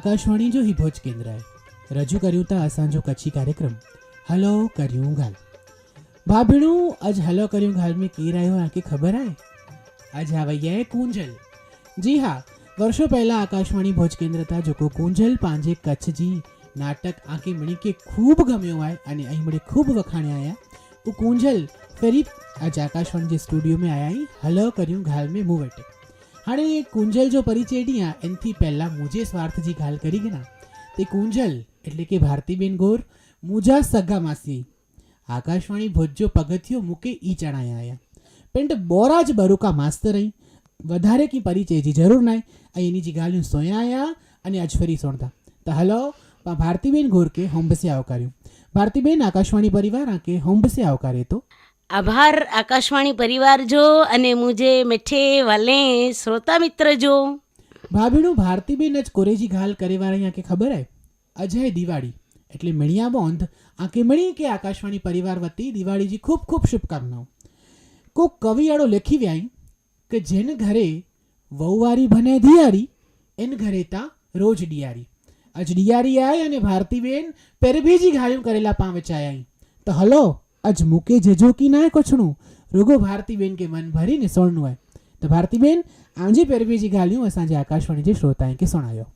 આકાશવાણી જો હિભોજ કેન્દ્રએ રજૂ કર્યું તા અસાંજો કચ્છી કાર્યક્રમ. હલો, કર્યું ગાલ. ભાભીણું, આજ હલો કર્યું ગાલ મેં કી રહ્યો આંકી ખબર આય આજ આવૈયા કુંજલ. જી હા, વર્ષો પહેલાં આકાશવાણી ભોજ કેન્દ્ર હતા જોકો કુંજલ પાંજે કચ્છજી નાટક આંકી મણી કે ખૂબ ગમ્યું આય અને અહીં મળે ખૂબ વખાણે આયા. કુંજલ, ફરી આજ આકાશવાણી જે સ્ટુડિયો મેં આયા હલો કર્યું ઘાલ મેં મું વટે હાણે કુંજલ જો પરિચય ડિયા એનથી પહેલાં મુજે સ્વાર્થજી ગાલ કરી ગયા તે કુંજલ એટલે કે ભારતીબેન ગોર, મુજા સગા માસી આકાશવાણી ભોજો પગથિયો મૂકે ઈ ચણાયા આયા. પેન્ટ બોરાજ બરુકા માસ્તર અહીં વધારે કી પરિચય જી જરૂર નાય. આ એની જી ગાલ્યું સોયા આયા અને આજ ફરી સોણતા. તો હલો ભારતીબેન ગોરકે હોંબસે આવકાર્યું. ભારતીબેન આકાશવાણી પરિવાર આંકે હોંબસે આવકારે તો? આભાર, આકાશવાણી પરિવાર જો અને મુજે મીઠે વાલે શ્રોતા મિત્ર જો. ભાભીનું ભારતીબેન જ કોરેજી ઘાલ કરેવાર અહીંયા કે ખબર હે અજય દિવાળી. એટલે મણિયા બોંધ આંકે મણી કે આકાશવાણી પરિવાર વતી દિવાળીજી ખૂબ ખૂબ શુભકામનાઓ. કોક કવિયાળો લખી વ્યાય કે જેન ઘરે વહુવારી ભને દિયારી એન ઘરે તા રોજ ડિયારી. આજ ડિયારી આય અને ભારતીબેન પેરભીજી ઘાયું કરેલા પાં વચાયા તો હલો આજ મૂકે જજો કી ના કછણું. રોગો ભારતીબેન કે મન ભરીને સોણનું હોય. તો ભારતીબેન, આંજી પેરભેજી ઘાલ્યું અસાંજે આકાશવાણી જે શ્રોતાએ કે સોણાયો.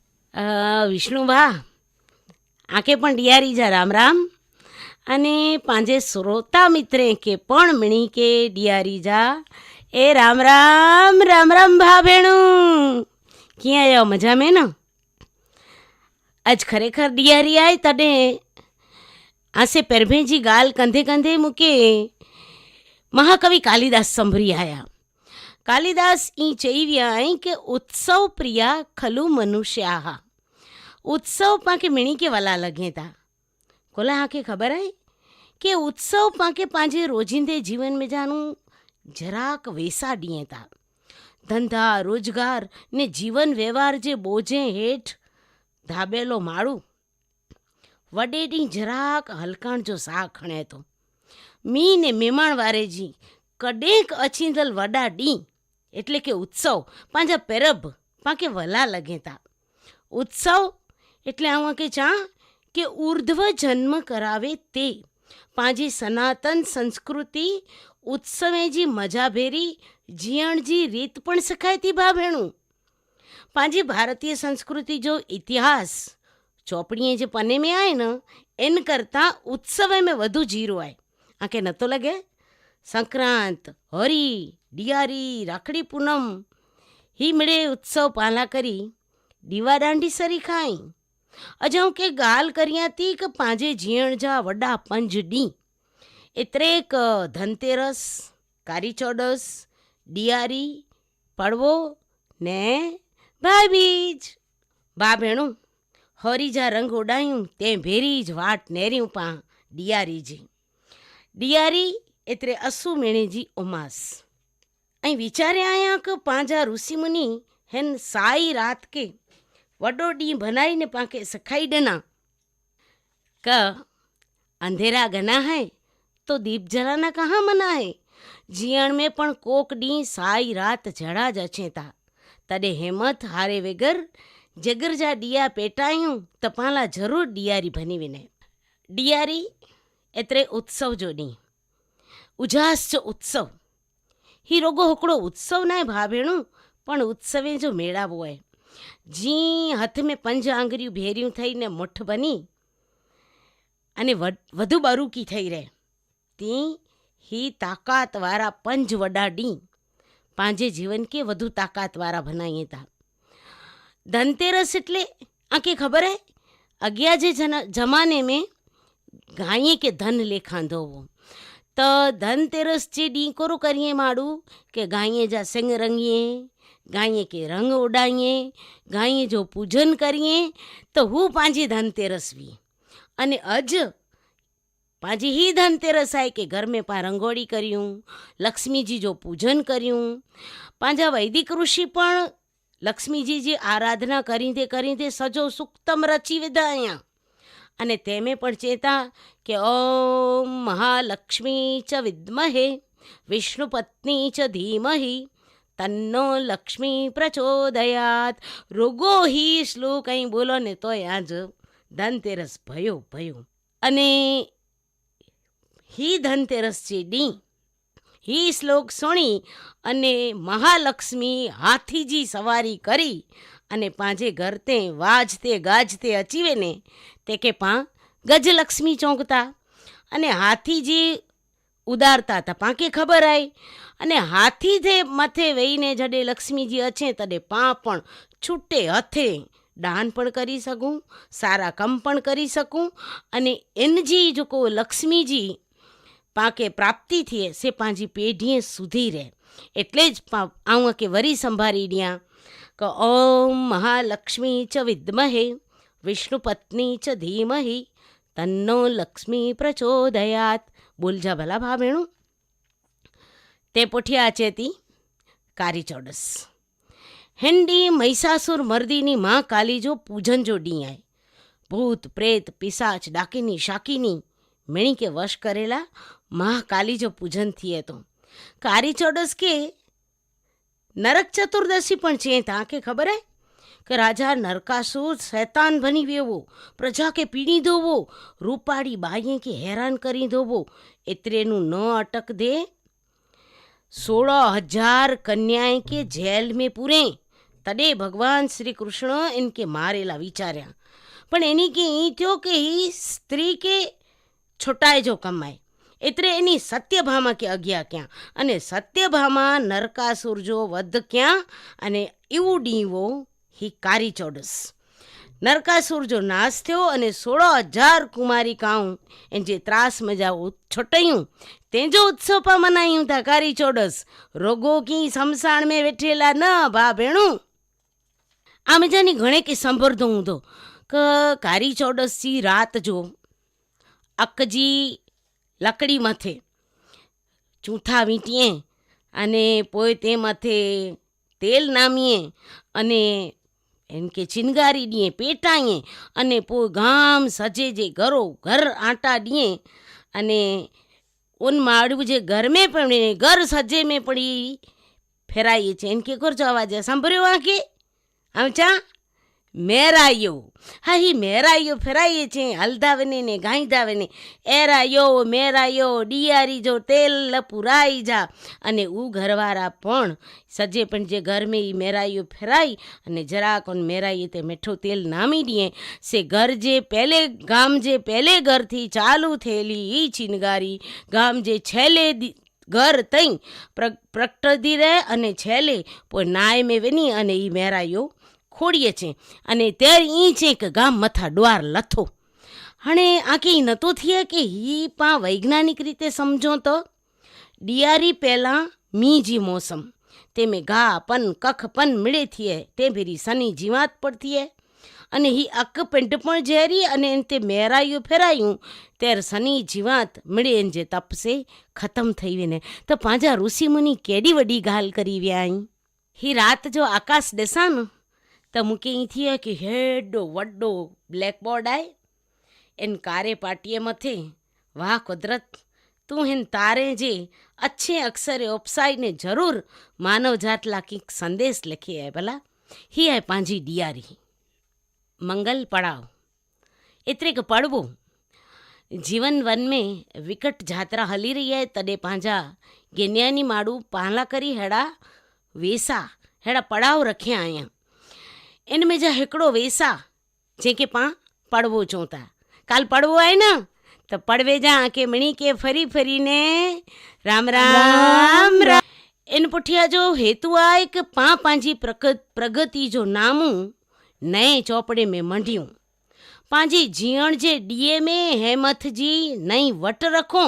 વિષ્ણુભા, આંખે પણ ડિયારી જા રામ રામ. અને પાંજે શ્રોતા મિત્રે કે પણ મણી કે ડિયારી જા. એ રામ રામ રામ રામ ભા ભેણું. ક્યાં આવ્યો મજા મેં ન? આજ ખરેખર ડિયારી આય તને આસે પરભેજી ગાલ કંધે કંધે મૂકે. મહાકવિ કાલિદાસ સંભરી આયા. કાલિદાસ ઈ ચૈવ્યા કે ઉત્સવ પ્રિયા ખલુ મનુષ્યા ઉત્સવ પાંકે મીણી કે વલા લગે તા. કોલા આંખે ખબર આઈ? કે ઉત્સવ પાંકે પાંજે રોજિંદે જીવન મેં જાનું જરાક વેસા ડીએ તા. ધંધા, રોજગાર ને જીવન વ્યવહાર જે બોજે હેઠ ધાબેલો માળું વડેડી જરાક હલકાણ જો સા ખણે તો. મી ને મેમાણ વારેજી કડેક અછિંદલ વડા ડી, એટલે કે ઉત્સવ, પાંજા પેરબ, પાંકે વલા લગેતા ઉત્સવ એટલે આવા કે ચા કે ઉર્ધ્વ જન્મ કરાવે તે. પાંજી સનાતન સંસ્કૃતિ ઉત્સવેજી મજા ભેરી જીયણજી રીત પણ શખાયતી ભાભેણું. પાંજી ભારતીય સંસ્કૃતિ જો ઇતિહાસ ચોપડીએ જે પને મેં આવે ને, એન કરતાં ઉત્સવે મેં વધુ જીરો આવે આંખે નહોતો લાગે? સંક્રાંત, હોરી, દિયારી, રાખડી પૂનમ હિમડે ઉત્સવ પાલા કરી, દીવા દાંડી સરી ખાઈ. અજા કે ગાલ કર્યાતી કે પાંજે જીણ જા વડા પંજ ડી. એત્રેક ધનતેરસ, કારી ચોડસ, દિયારી, પડવો ને ભાઈબીજ બા ભેણું હરીજા રંગ ઉડાયું, તે ભેરી જ વાટ નેર્યું પા ડિયારીજી. ડિયારી એટલે અસુ મેણેજી ઉમાસ. અહીં વિચારે આયા કે પાંજા ઋષિમુનિ હેન સાઈ રાત કે વડો ડી ભનાઈને પાંકે સખાઈ ડના. ક, અંધેરા ઘના હે, તો દીપ જલાના કહા મના હે? જીયણ મેં પણ કોક ડી સાઈ રાત જડા જ અછેતા. તડે હેમત હારે વગર જગરજા દિયા પેટાયું, તપાલા જરૂર ડિયારી ભનીવીને. ડિયારી એટલે ઉત્સવ જોની. ઉજાસ ઉત્સવ. હી રોગો હોકડો ઉત્સવ ના ભાવેણું પણ ઉત્સવે જો મેળાવો હોય. જી હથ મેં પંજ આંગર્યું ભેર્યું થઈને મુઠ બની અને વધુ બરૂકી થઈ રહે. તી હી તાકાતવાળા પંજ વડાડી. પાંજે જીવન કે વધુ તાકાતવાળા ભનાઈએ તા. ધનतेरस એટલે આંખે ખબર હે? અગિયાર જે જમાને મેં ગાઈએ કે ધન લેખાંધો हो તો ધનતેરસ જે ॾींहुं કોરું કરીએ માડું કે ગાઈએ જા સિંગ રંગીએ, ગાઈએ કે રંગ ઉડાઈએ, ગાઈએ જો પૂજન કરીએ તો હું પાંજી ધનતેરસ બી અને અજ પાંજી ही ધનતેરસ આય કે ઘર મેં પા રંગોળી કર્યું, લક્ષ્મીજી જો પૂજન કર્યું. પાંજા વૈદિક ઋષિ પણ લક્ષ્મીજી જે આરાધના કરીને કરીને સજો સુક્તમ રચી વિધાયા અને તેમે પણ ચેતા કે ઓમ મહાલક્ષ્મી ચ વિદ્મહે, વિષ્ણુ પત્ની ચ ધીમહિ, તન્નો લક્ષ્મી પ્રચોદયાત. રોગો હી શ્લોક અહીં બોલો ને તો આજ ધનતેરસ ભયો ભયો. અને હી ધનતેરસ છે ડી. હી શ્લોક સુણી અને મહાલક્ષ્મી હાથીજી સવારી કરી અને પાંજે ઘરતે વાજતે ગાજતે અચીવે ને તે કે, પા ગજલક્ષ્મી ચોંકતા. અને હાથીજી ઉદારતા હતા. પાંકે ખબર આવી અને હાથી જે મથે વહીને જડે લક્ષ્મીજી અછે તડે પા પણ છૂટે હથે. દાન પણ કરી શકું, સારા કામ પણ કરી શકું અને એનજી જો કો લક્ષ્મીજી પાકે પ્રાપ્તિ થઈએ સે પાંજી પેઢીએ સુધી રહે. એટલે જ આવું કે વરી સંભાળી ડિયા. કે ઓમ મહાલક્ષ્મી ચ વિદ્મહે, વિષ્ણુ પત્ની ચ ધીમહિ, તન્નો લક્ષ્મી પ્રચોદયાત. બોલજા ભલા ભા ભેણું. તે પોઠિયા ચેતી કારી ચોડસ. હેન્ડી મહિષાસુર મર્દીની માં કાલી જો પૂજન જો ડી આય ભૂત, પ્રેત પિસાચ ડાકીની, શાકીની મેણિકે વશ કરેલા મહાકાલીજો પૂજન થઈએ તો. કારી ચોડસ કે નરક ચતુર્દશી પણ છે ત્યાં કે ખબર હે? કે રાજા નરકાસુર શૈતાન બની વેવો પ્રજા કે પીણી ધોવો, રૂપાળી બાઈએ કે હેરાન કરી ધોવો, એતરેનું ન અટક દે. સોળ હજાર કન્યાએ કે જેલ મેં પૂરે, તડે ભગવાન શ્રી કૃષ્ણ એન કે મારેલા વિચાર્યા. પણ એની કે એ થયો કે સ્ત્રી કે છોટાએ જો કમાય. એટલે એની સત્યભામા કે અગ્યા ક્યાં? અને સત્યભામા નરકાસુર જો વધ ક્યાં? અને એવું ડીવો હી કારી ચોડસ. નરકાસુર જો નાશ થયો અને સોળો હજાર કુમારી કાઉં એ જે ત્રાસ મજા છોટયું. તેજો ઉત્સવ પા મનાયું તા કારી ચોડસ. રોગો કી સમસાણ में બેઠેલા ન ભા ભેણું. આ મજાની ઘણે કે સંભળતો હું તો. કારી ચોડસી રાત જો અકજી લકડી મથે. ચૂંથા વીંટીએ અને પોય તે મથે તેલ નામીએ અને એમ કે ચિનગારી ડીએ પેટાઈએ અને પો ગામ સજે જે ઘરો ઘર આટા ડીએ અને ઉન માળવું જે ઘર में પણ ઘર સજે में પડી ફેરાઈએ છે. એમ કે કરજો અવાજ સાંભળ્યો આ કે? આમ ચા? મેરાયો. હા હી મેરાયો ફેરાઈએ છે હલધાવને ને ગાંધાવને એરાયો, મેરાયો, ડિયારી જો તેલ પુરાઈ જા. અને ઉ ઘરવાળા પણ સજે પણ જે ઘર में ઈ મેરાયો ફેરાઈ અને જરા કોણ મેરાઈએ તે મીઠો તેલ નામી દીએ. સે ઘર જે પહેલે ગામ જે પહેલે ઘરથી ચાલુ થયેલી ઈ ચિનગારી ગામ જે છેલ્લે ઘર તઈ પ્ર- પ્રગટતી રહે અને છેલ્લે પોઈ નાય મેં વેની અને એ મેરાયો ખોડીએ છે અને ત્યારે ઈ છે કે ગામ મથા ડોર લથો. હણે આ કે નતો થયે કે હી પા વૈજ્ઞાનિક રીતે સમજો તો? ડિયારી પહેલાં મીજી મોસમ. તેમે ઘા પન, કખ પન મળે થીએ તે ભેરી સની જીવાત પડતી હે. અને હી અક પેન્ટ પણ ઝેરી અને તે મેરાયું ફેરાયું, ત્યારે શનિ જીવાત મળે જે તપસે ખતમ થઈ વેને. તો પાંજા ઋષિ મુનિ કેડી વડી ગાલ કરી વ્યા અહીં હી રાત જો આકાશ ॾिसां તો મૂકી અહીંથી કે હેડો વડો બ્લેકબોર્ડ આય, એન કારે પાટીએ મથે, વાહ કુદરત, તું હેન તારે જે અચ્છે અક્ષરે ઓપસાઈને જરૂર માનવજાત લાકી સંદેશ લખી આય ભલા. હી આય પાંજી ડિયારી. મંગલ પડાવ. એતરે કે પડવો. જીવન વન में વિકટ જાત્રા હલી રહી હે તડે પાંજા. ગેન્યાની માડું પાલા કરી હેડા વેસા, હેડા પડાવ રખ્યા અહીંયા इन में जा हिकिड़ो वेसा जंहिंखे पाण पड़वो चऊं था काल पड़वो आहे न त पड़वे जा के मणी के फरी फरीने राम राम राम इन पुठिया जो हेतु आहे कि पाण पंहिंजी प्रक प्रगति जो नामूं नए चौपड़े में मंडियूं पंहिंजी जीअण जे ॾीए में हेमथ जी नई वट रखो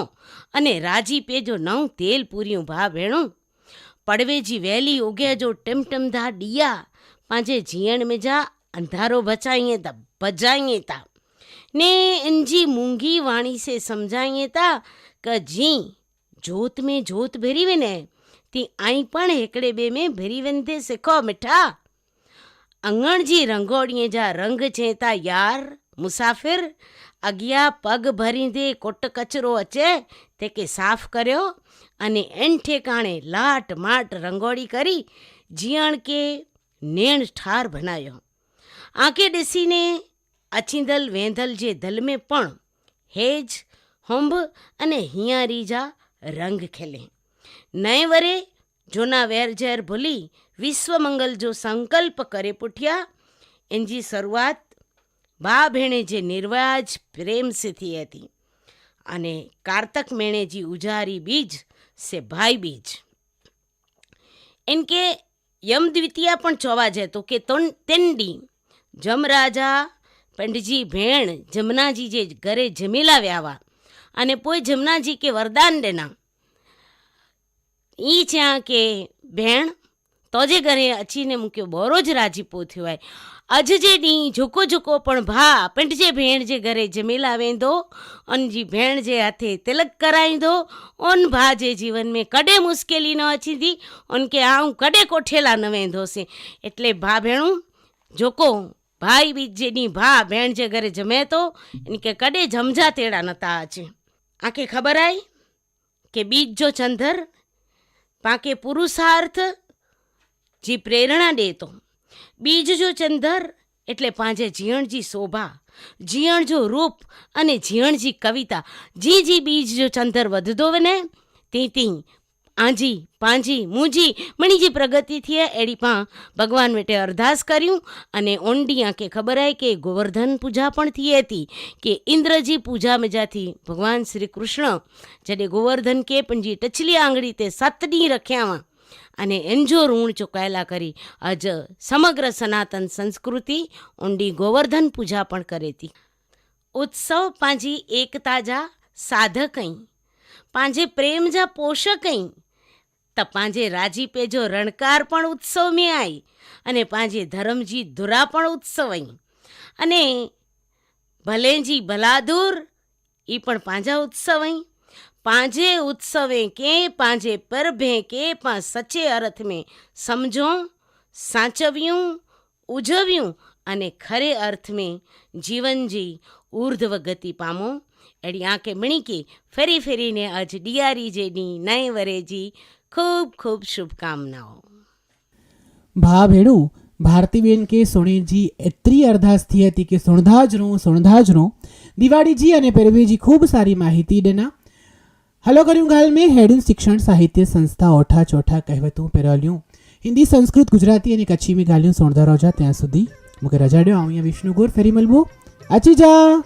अने राजीपे जो नऊं तेल पूरियूं भाउ भेणूं पड़वे जी वैली उगे जो टिमटिमदा ॾीआ पंहिंजे जीअण में जा अंधारो बचायूं था बजायूं था ने इन जी मूंगी वाणी से सम्झायूं था क जी जोत में जोत भरी वञे ती आई पण हिकिड़े ॿिए में भरी वेंदे सिखो मिठा अङण जी रंगोड़ीअ जा रंग जे था यार मुसाफ़िर अॻियां पग भरींदे कोट कचिरो अचे तंहिंखे साफ़ु करियो अने एंठे काणे लाट माट रंगोड़ी करी जीअण खे નેણ ઠાર બનાયો આંકે ડસીને અચિંદલ વેંધલ જે દલમે પણ હેજ, હોંભ અને હિયારીજા રંગ ખેલે. નય વરે જોના વેરઝેર ભૂલી વિશ્વમંગલ જો સંકલ્પ કરે પુઠ્યા, એનજી શરૂઆત બા ભેણે જે નિર્વાજ પ્રેમ સે થી હતી અને કારતક મેણે જી ઉજારી બીજ સે ભાઈ બીજ. એનકે યમ દ્વિતીયા પણ ચોવા જતો કે તોન તેંડી. જમરાજા પંડજી ભેણ, જમનાજી જે ઘરે જમીલા વ્યાવા. અને પોઈ જમનાજી કે વરદાન દેના. ઈ જ્યાં કે ભેણ તો જે ઘરે અચીને મૂક્યો, બોરો જ રાજીપો થયો અજ જે ડી જોકો જોકો પણ ભા પિંડજે ભેણ જે ઘરે જમેલા વેંदो અન જી ભેણ જે હાથે તિલક કરાઈंदो ઓન ભા જે જીવન મેં કડે મુશ્કેલી ન અચીતી ઓન કે આઉં કડે કોઠેલા ન વેંदो સે. એટલે ભા ભેણું જોકો ભાઈ બીજેની ભા ભેણ જે ઘરે જમે તો, એને કે કડે જમજા તેડા નતા અચે આંખે ખબર આવી કે બીજ જો ચંધર, પાકે પુરુષાર્થ જી પ્રેરણા દેતો બીજ જો ચંદર એટલે પાંજે જીણજી શોભા જીયણ જો રૂપ અને જીણજી કવિતા. જી જી બીજ જો ચંદર વધતો ને તી તી, આંજી, પાંજી, મૂંજી, મણીજી પ્રગતિ થયે એડી પા ભગવાન વેટે અરદાસ કર્યું અને ઓંડી આંખે ખબર આય કે ગોવર્ધન પૂજા પણ થઈ હતી, કે ઇન્દ્રજી પૂજા મજાથી ભગવાન શ્રી કૃષ્ણ જડે ગોવર્ધન કે પંજી ટચલી આંગળી તે સતડી રખ્યામાં અને એન્જો ઋણ ચૂકાયેલા કરી, અજ સમગ્ર સનાતન સંસ્કૃતિ ઊંડી ગોવર્ધન પૂજા પણ કરેતી ઉત્સવ પાંજી એકતા જા સાધકઈ પાંજે પ્રેમ જા પોષકઈ તો પાંજે રાજી પેજો રણકાર પણ ઉત્સવ મેં આઈ, અને પાંજે ધરમજી ધુરા પણ ઉત્સવ અહીં અને ભલેજી ભલાદુર એ પણ પાંજા ઉત્સવ અહીં પાંજે ઉત્સવે કે, પાંજે પરભે કે પા સચે અર્થ में સમજો, સાચવ્યું, ઉજવ્યું અને ખરે અર્થ में જીવનજી ઉર્ધ્વ ગતિ પામો. એડી આંકે મણીકી ફેરી ફેરીને આજ ડિયારી જેની નય વરેજી, ખૂબ ખૂબ શુભકામનાઓ. ભા ભેણું ભારતીબેન કે, સોણેજી એટલી અરદાસથી હતી કે, સોણધાજનું સોણધાજનું. દિવાળીજી અને પરવેજી ખૂબ સારી માહિતી દેના. હલો કર્યું ગાલ મેં હેડુન શિક્ષણ સાહિત્ય સંસ્થા ઓઠા ચોઠા કહેવતું પેરાલ્યું. હિન્દી, સંસ્કૃત, ગુજરાતી અને કચ્છી મેં ગાલ્યું સોણધા રોજા ત્યાં સુધી. મૂકે રજાડ્યો અહીંયા વિષ્ણુગુર, ફેરી મળવું અચી જા!